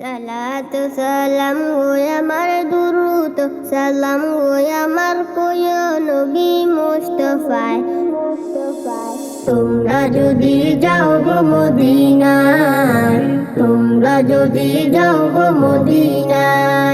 সালাত, সালাম হয় আমার দুরুত সালাম হয় আমার কোয় নবী মুস্তফায়। তোমরা যদি যাও গো মদিনায়, তোমরা যদি যাও গো মদিনায়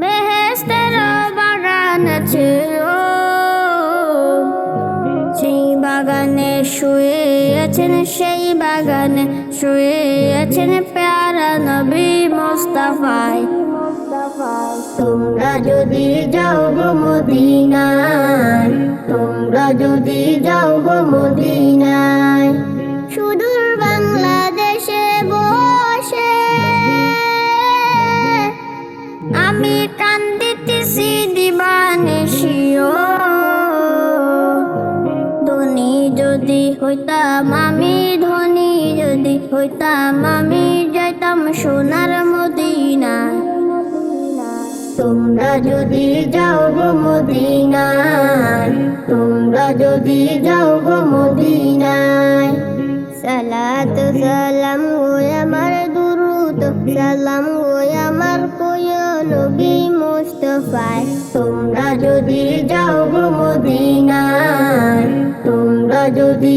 বেহেশতের বাগান ও। সেই বাগানে শুয়ে আছেন, সেই বাগানে শুয়ে আছেন প্যারা নবী মোস্তাফায় তোমরা যদি যাও গো মদিনায়, তোমরা যদি যাও গো মদিনায় হইতাম আমি ধনী, যদি হইতাম আমি যাইতাম সোনার মদিনায়। তোমরা যদি যাও গো মদিনায়, তোমরা যদি যাও গো মদিনায়। সালাত সালাম ওই আমার দুরুদ, সালাম ওই আমার কোয় নবী মুস্তফায়। তোমরা যদি যাও গো মদিনায়, তোমরা যদি